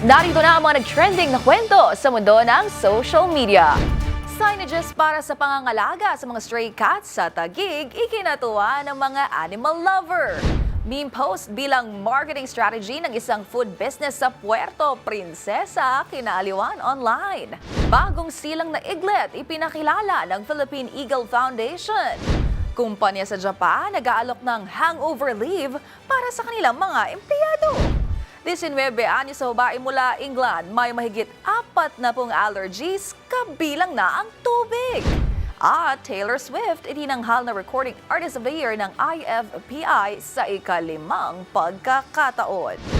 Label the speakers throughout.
Speaker 1: Narito na ang mga nag-trending na kwento sa mundo ng social media. Signages para sa pangangalaga sa mga stray cats sa Tagig, ikinatuwa ng mga animal lover. Meme post bilang marketing strategy ng isang food business sa Puerto Princesa, kinaaliwan online. Bagong silang na iglet, ipinakilala ng Philippine Eagle Foundation. Kumpanya sa Japan nag-aalok ng hangover leave para sa kanilang mga empleyado. 19 anyo sa babae mula England may mahigit apat na pong allergies kabilang na ang tubig. At Taylor Swift itinanghal na Recording Artist of the Year ng IFPI sa ikalimang pagkakataon.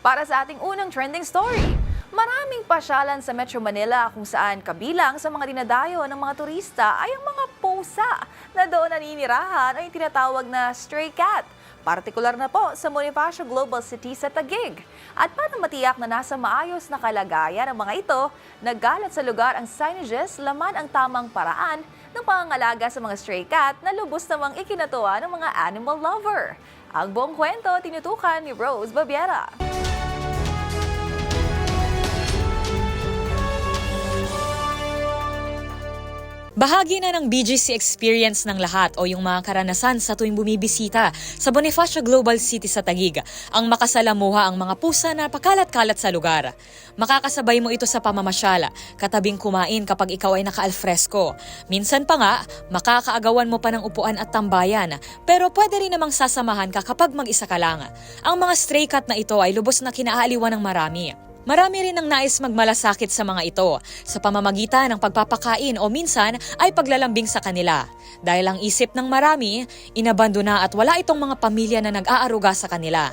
Speaker 1: Para sa ating unang trending story, maraming pasyalan sa Metro Manila kung saan kabilang sa mga dinadayo ng mga turista ay ang mga pusa na doon naninirahan ay tinatawag na stray cat. Partikular na po sa Bonifacio Global City sa Taguig. At para matiyak na nasa maayos na kalagayan ang mga ito, naggalat sa lugar ang signages laman ang tamang paraan ng pangangalaga sa mga stray cat na lubos namang ikinatuwa ng mga animal lover. Ang buong kwento tinutukan ni Rose Babiera.
Speaker 2: Bahagi na ng BGC experience ng lahat o yung mga karanasan sa tuwing bumibisita sa Bonifacio Global City sa Taguig ang makasalamuha ang mga pusa na pakalat-kalat sa lugar. Makakasabay mo ito sa pamamasyala, katabing kumain kapag ikaw ay naka-alfresco. Minsan pa nga, makakaagawan mo pa ng upuan at tambayan, pero pwede rin namang sasamahan ka kapag mag-isa ka lang. Ang mga stray cat na ito ay lubos na kinaaliwan ng marami. Marami rin ang nais magmalasakit sa mga ito sa pamamagitan ng pagpapakain o minsan ay paglalambing sa kanila. Dahil ang isip ng marami, inabandona at wala itong mga pamilya na nag-aaruga sa kanila.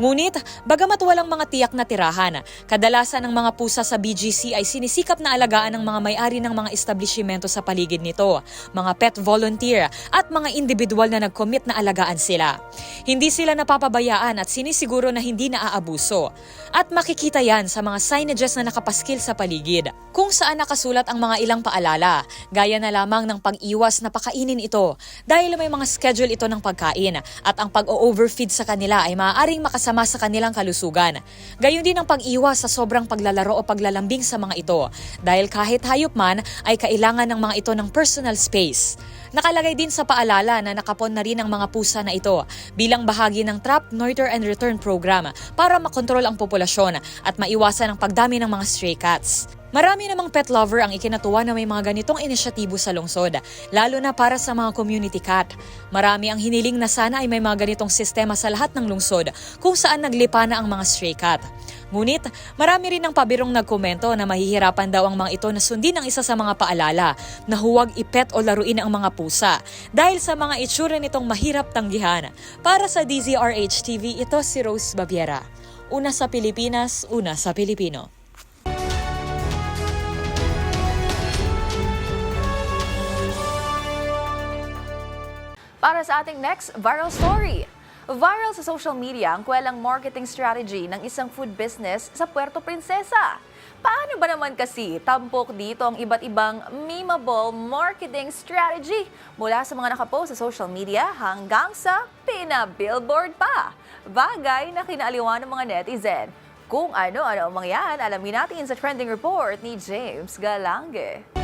Speaker 2: Ngunit, bagamat walang mga tiyak na tirahan, kadalasan ng mga pusa sa BGC ay sinisikap na alagaan ng mga may-ari ng mga establishmento sa paligid nito, mga pet volunteer at mga individual na nag-commit na alagaan sila. Hindi sila napapabayaan at sinisiguro na hindi naaabuso. At makikita yan sa mga signages na nakapaskil sa paligid, kung saan nakasulat ang mga ilang paalala, gaya na lamang ng pag-iwas na pakainin ito dahil may mga schedule ito ng pagkain at ang pag-overfeed sa kanila ay maaaring makasama sa kanilang kalusugan. Gayon din ang pag-iwas sa sobrang paglalaro o paglalambing sa mga ito dahil kahit hayop man ay kailangan ng mga ito ng personal space. Nakalagay din sa paalala na nakapon na rin ang mga pusa na ito bilang bahagi ng Trap, Neuter and Return program para makontrol ang populasyon at maiwasan ang pagdami ng mga stray cats. Marami namang pet lover ang ikinatuwa na may mga ganitong inisyatibo sa lungsod, lalo na para sa mga community cat. Marami ang hiniling na sana ay may mga ganitong sistema sa lahat ng lungsod kung saan naglipa na ang mga stray cat. Ngunit, marami rin ang pabirong nagkomento na mahihirapan daw ang mga ito na sundin ang isa sa mga paalala na huwag ipet o laruin ang mga pusa dahil sa mga itsura nitong mahirap tanggihan. Para sa DZRH TV, ito si Rose Babiera. Una sa Pilipinas, una sa Pilipino.
Speaker 1: Para sa ating next viral story. Viral sa social media ang kwelang marketing strategy ng isang food business sa Puerto Princesa. Paano ba naman kasi tampok dito ang iba't ibang memeable marketing strategy mula sa mga nakapost sa social media hanggang sa pina-billboard pa? Bagay na kinaaliwan ng mga netizen. Kung ano-ano ang mga alamin natin sa trending report ni James Galange.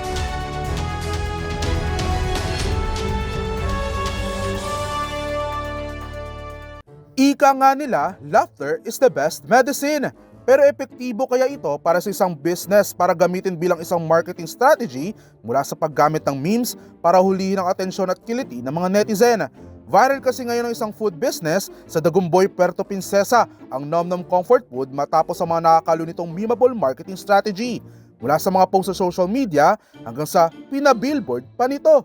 Speaker 3: Ika nga nila, laughter is the best medicine. Pero epektibo kaya ito para sa isang business para gamitin bilang isang marketing strategy mula sa paggamit ng memes para hulihin ang atensyon at kiliti ng mga netizen. Viral kasi ngayon ang isang food business sa Dagumboy, Puerto Princesa, ang Nom Nom Comfort Food matapos ang mga nakakalo nitong memeable marketing strategy. Mula sa mga post sa social media hanggang sa pinabillboard pa nito.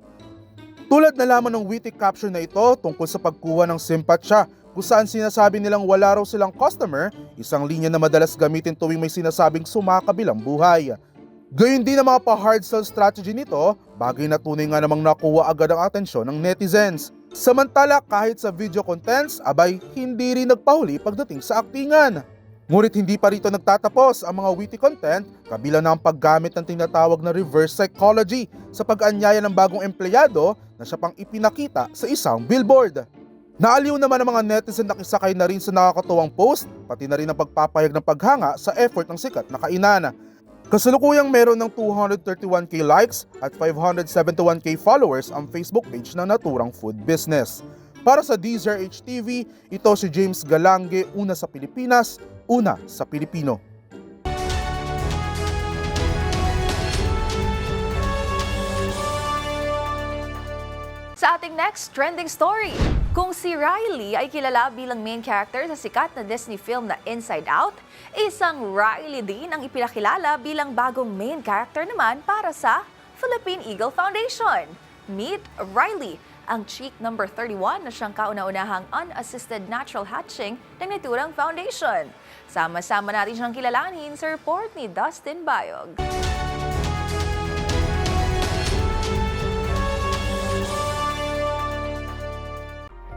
Speaker 3: Tulad na lamang ng witty caption na ito tungkol sa pagkuha ng simpatsya kung saan sinasabi nilang wala raw silang customer, isang linya na madalas gamitin tuwing may sinasabing sumakabilang buhay. Gayun din ang mga pa-hard sell strategy nito, bagay na tunay nga namang nakuha agad ang atensyon ng netizens. Samantala kahit sa video contents, abay hindi rin nagpahuli pagdating sa aktingan. Ngunit hindi pa rito nagtatapos ang mga witty content, kabila na ang paggamit ng tinatawag na reverse psychology sa pag-anyaya ng bagong empleyado na siya pang ipinakita sa isang billboard. Naaliw naman ang mga netizen na kisakay na rin sa nakakatuwang post, pati na rin ang pagpapayag ng paghanga sa effort ng sikat na kainan. Kasalukuyang meron ng 231k likes at 571k followers ang Facebook page ng naturang food business. Para sa DZRH TV, ito si James Galange, una sa Pilipinas, una sa Pilipino.
Speaker 1: Sa ating next trending story, kung si Riley ay kilala bilang main character sa sikat na Disney film na Inside Out, isang Riley din ang ipinakilala bilang bagong main character naman para sa Philippine Eagle Foundation. Meet Riley, ang chick number 31 na siyang kauna-unahang unassisted natural hatching ng naturang foundation. Sama-sama natin siyang kilalanin sa report ni Dustin Bayog.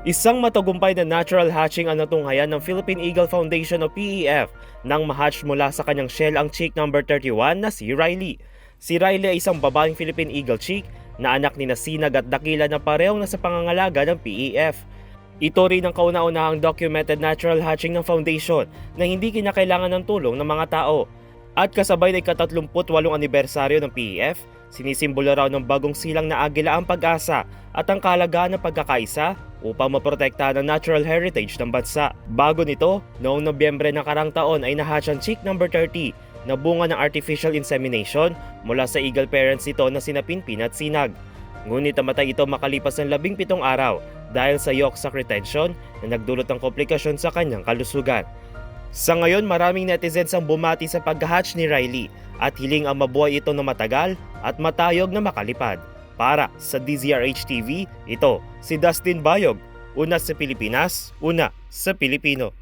Speaker 4: Isang matagumpay na natural hatching ang natunghayan ng Philippine Eagle Foundation o PEF nang mahatch mula sa kanyang shell ang chick number 31 na si Riley. Si Riley ay isang babaeng Philippine Eagle chick na anak ni Nasinag at Dakila na parehong nasa pangangalaga ng PEF. Ito rin ang kauna-unahang documented natural hatching ng foundation na hindi kinakailangan ng tulong ng mga tao. At kasabay na ika-38 anibersaryo ng PEF, sinisimbolo raw ng bagong silang na agila ang pag-asa at ang kahalagaan ng pagkakaisa upang maprotektahan ang natural heritage ng bansa. Bago nito, noong Nobyembre ng karang taon ay nahatch ang chick number 30 na bunga ng artificial insemination mula sa eagle parents nito na sina Pinpin at Sinag. Ngunit namatay ito makalipas ng labing pitong araw dahil sa yolk sac retention na nagdulot ng komplikasyon sa kanyang kalusugan. Sa ngayon, maraming netizens ang bumati sa pag-hatch ni Riley at hiling ang mabuhay ito na matagal at matayog na makalipad. Para sa DZRH TV, ito si Dustin Bayog, una sa Pilipinas, una sa Pilipino.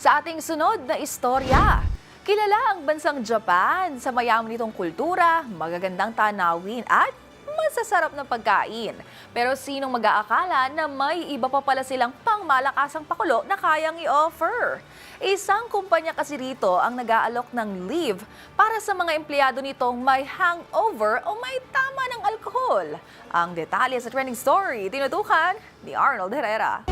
Speaker 1: Sa ating sunod na istorya, kilala ang bansang Japan sa mayaman nitong kultura, magagandang tanawin at masasarap na pagkain. Pero sinong mag-aakala na may iba pa pala silang pangmalakasang pakulo na kayang i-offer? Isang kumpanya kasi rito ang nag-aalok ng leave para sa mga empleyado nitong may hangover o may tama ng alkohol. Ang detalye sa trending story, tinutukan ni Arnold Herrera.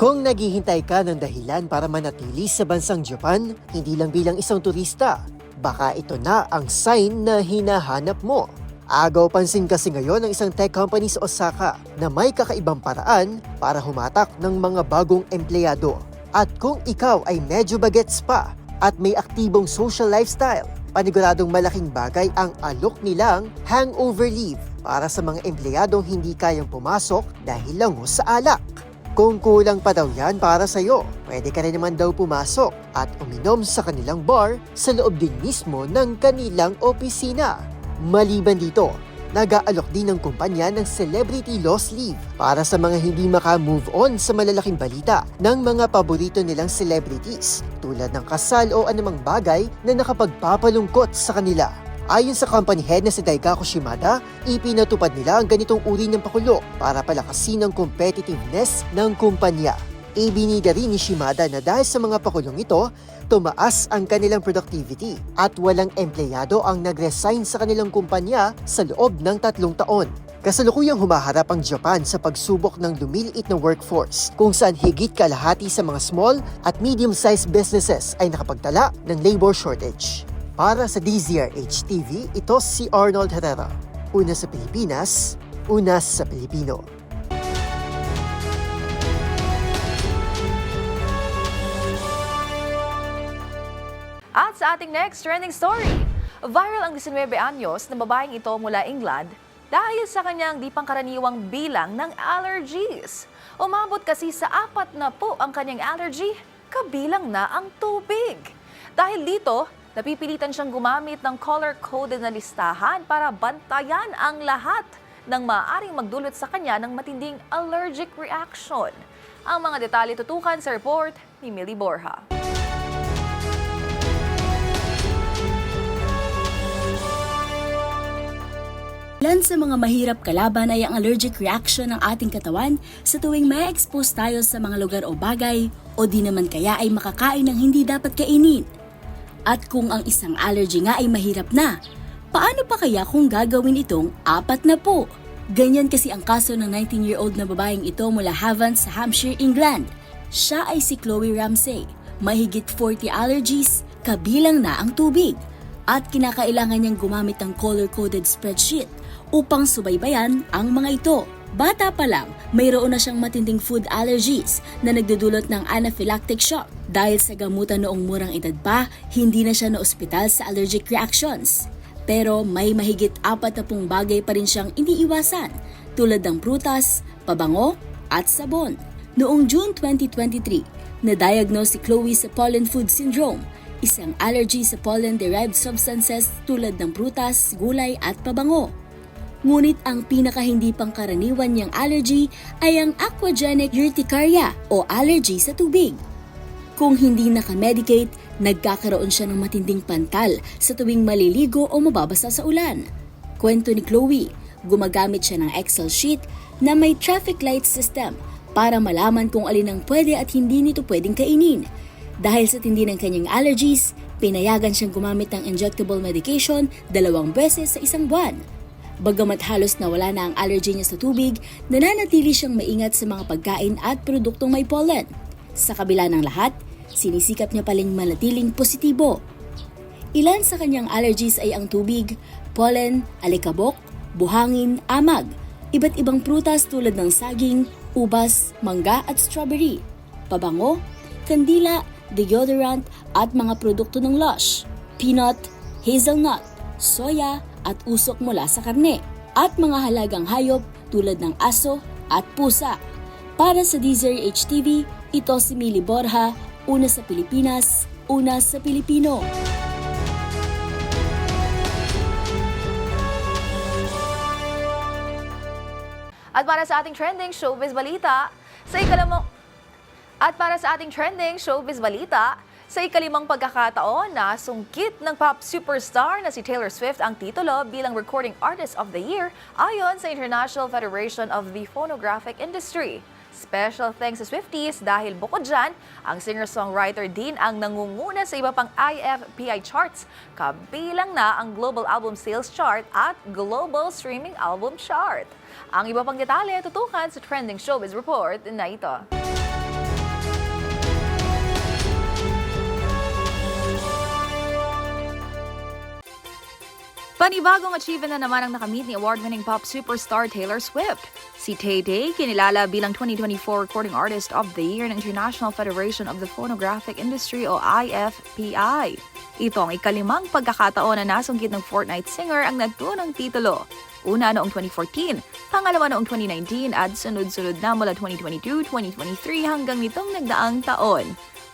Speaker 5: Kung naghihintay ka ng dahilan para manatili sa bansang Japan, hindi lang bilang isang turista, baka ito na ang sign na hinahanap mo. Agaw pansin kasi ngayon ng isang tech company sa Osaka na may kakaibang paraan para humatak ng mga bagong empleyado. At kung ikaw ay medyo bagets pa at may aktibong social lifestyle, paniguradong malaking bagay ang alok nilang hangover leave para sa mga empleyadong hindi kayang pumasok dahil langos sa alak. Kung kulang pa daw yan para sa'yo, pwede ka rin naman daw pumasok at uminom sa kanilang bar sa loob din mismo ng kanilang opisina. Maliban dito, nag-aalok din ng kumpanya ng celebrity loss leave para sa mga hindi maka-move on sa malalaking balita ng mga paborito nilang celebrities tulad ng kasal o anumang bagay na nakapagpapalungkot sa kanila. Ayon sa company head na si Daikaku Shimada, ipinatupad nila ang ganitong uri ng pakulo para palakasin ang competitiveness ng kumpanya. Ibinida rin ni Shimada na dahil sa mga pakulong ito, tumaas ang kanilang productivity at walang empleyado ang nag-resign sa kanilang kumpanya sa loob ng tatlong taon. Kasalukuyang humaharap ang Japan sa pagsubok ng lumiliit na workforce kung saan higit kalahati sa mga small at medium-sized businesses ay nakapagtala ng labor shortage. Para sa DZRH TV, ito si Arnold Herrera. Una sa Pilipinas, una sa Pilipino.
Speaker 1: At sa ating next trending story, Viral ang 19 anyos na babaeng ito mula England dahil sa kanyang di pangkaraniwang bilang ng allergies. Umabot kasi sa apat na po ang kanyang allergy, kabilang na ang tubig. Dahil dito, napipilitan siyang gumamit ng color-coded na listahan para bantayan ang lahat ng maaaring magdulot sa kanya ng matinding allergic reaction. Ang mga detalye tutukan sa report ni Millie Borja.
Speaker 6: Ilan sa mga mahirap kalaban ay ang allergic reaction ng ating katawan sa tuwing may expose tayo sa mga lugar o bagay o di naman kaya ay makakain ng hindi dapat kainin. At kung ang isang allergy nga ay mahirap na, paano pa kaya kung gagawin itong apat na po? Ganyan kasi ang kaso ng 19-year-old na babaeng ito mula Havant sa Hampshire, England. Siya ay si Chloe Ramsey. Mahigit 40 allergies, kabilang na ang tubig. At kinakailangan niyang gumamit ng color-coded spreadsheet upang subaybayan ang mga ito. Bata pa lang, mayroon na siyang matinding food allergies na nagdudulot ng anaphylactic shock. Dahil sa gamutan noong murang edad pa, hindi na siya na ospital sa allergic reactions. Pero may mahigit apat na pong bagay pa rin siyang iniiwasan tulad ng prutas, pabango at sabon. Noong June 2023, na-diagnose si Chloe sa pollen food syndrome, isang allergy sa pollen-derived substances tulad ng prutas, gulay at pabango. Ngunit ang pinaka hindi pangkaraniwan niyang allergy ay ang aquagenic urticaria o allergy sa tubig. Kung hindi nakamedicate, nagkakaroon siya ng matinding pantal sa tuwing maliligo o mababasa sa ulan. Kwento ni Chloe, gumagamit siya ng Excel sheet na may traffic light system para malaman kung alin ang pwede at hindi nito pwedeng kainin. Dahil sa tindi ng kanyang allergies, pinayagan siyang gumamit ng injectable medication dalawang beses sa isang buwan. Bagamat halos nawala na ang allergy niya sa tubig, nananatili siyang maingat sa mga pagkain at produktong may pollen. Sa kabila ng lahat, sinisikap niya paling manatiling positibo. Ilan sa kanyang allergies ay ang tubig, pollen, alikabok, buhangin, amag, iba't ibang prutas tulad ng saging, ubas, mangga at strawberry, pabango, kandila, deodorant at mga produkto ng Lush, peanut, hazelnut, soya at usok mula sa karne, at mga halagang hayop tulad ng aso at pusa. Para sa DZRH TV, ito si Mili Borja, una sa Pilipinas, una sa Pilipino.
Speaker 1: At para sa ating trending showbiz balita, sa ikalimang At para sa ating trending showbiz balita, sa ikalimang pagkakataon na sungkit ng pop superstar na si Taylor Swift ang titulo bilang Recording Artist of the Year ayon sa International Federation of the Phonographic Industry. Special thanks sa Swifties dahil bukod dyan, ang singer-songwriter din ang nangunguna sa iba pang IFPI charts, kabilang na ang Global Album Sales Chart at Global Streaming Album Chart. Ang iba pang detalye tutukan sa Trending Showbiz Report na ito. Panibagong achievement na naman ang nakamit ni award-winning pop superstar Taylor Swift. Si Tay-Tay, kinilala bilang 2024 Recording Artist of the Year ng International Federation of the Phonographic Industry o IFPI. Ito ang ikalimang pagkakataon na nasungkit ng Fortnite singer ang nagtunang titulo. Una noong 2014, pangalawa noong 2019 at sunod-sunod na mula 2022, 2023 hanggang nitong nagdaang taon.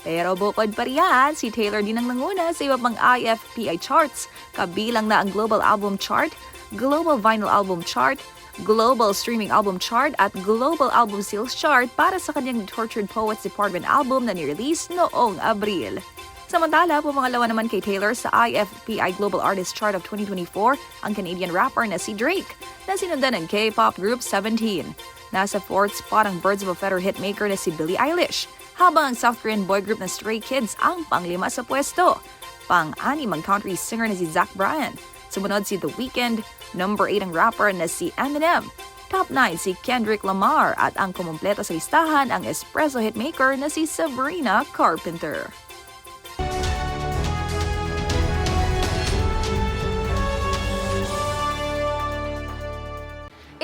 Speaker 1: Pero bukod pa riyan, si Taylor din ang nanguna sa iba pang IFPI charts, kabilang na ang Global Album Chart, Global Vinyl Album Chart, Global Streaming Album Chart at Global Album Sales Chart para sa kanyang Tortured Poets Department album na nirelease noong Abril. Samantala, pumangalawa naman kay Taylor sa IFPI Global Artist Chart of 2024 ang Canadian rapper na si Drake, na sinundan ng K-pop group 17. Nasa fourth spot ang Birds of a Feather hitmaker na si Billie Eilish, habang ang South Korean boy group na Stray Kids ang panglima sa pwesto. Pang-anim ang country singer na si Zach Bryan. Sumunod si The Weeknd, number 8 ang rapper na si Eminem. Top 9 si Kendrick Lamar at ang kumumpleto sa listahan ang espresso hitmaker na si Sabrina Carpenter.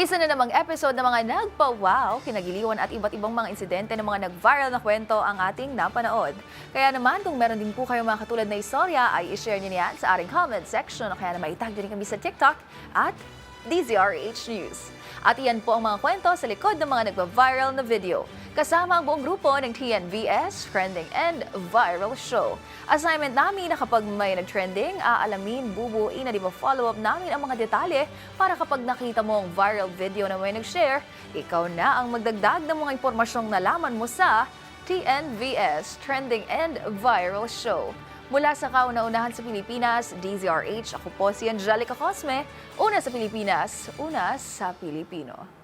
Speaker 1: Isa na namang episode ng mga nagpa-wow, kinagiliwan at iba't ibang mga insidente ng mga nag-viral na kwento ang ating napanood. Kaya naman kung meron din po kayong mga katulad na istorya ay i-share niyo niyan sa ating comment section o kaya naman itag niyo kami sa TikTok at DZRH News. At iyan po ang mga kwento sa likod ng mga nagpa-viral na video. Kasama ang buong grupo ng TNVS, Trending and Viral Show. Assignment namin na kapag may nag-trending, aalamin, bubuin na di ba follow-up namin ang mga detalye para kapag nakita mo ang viral video na may nag-share, ikaw na ang magdagdag ng mga impormasyong nalaman mo sa TNVS, Trending and Viral Show. Mula sa kauna-unahan sa Pilipinas, DZRH, ako po si Angelica Cosme, una sa Pilipinas, una sa Pilipino.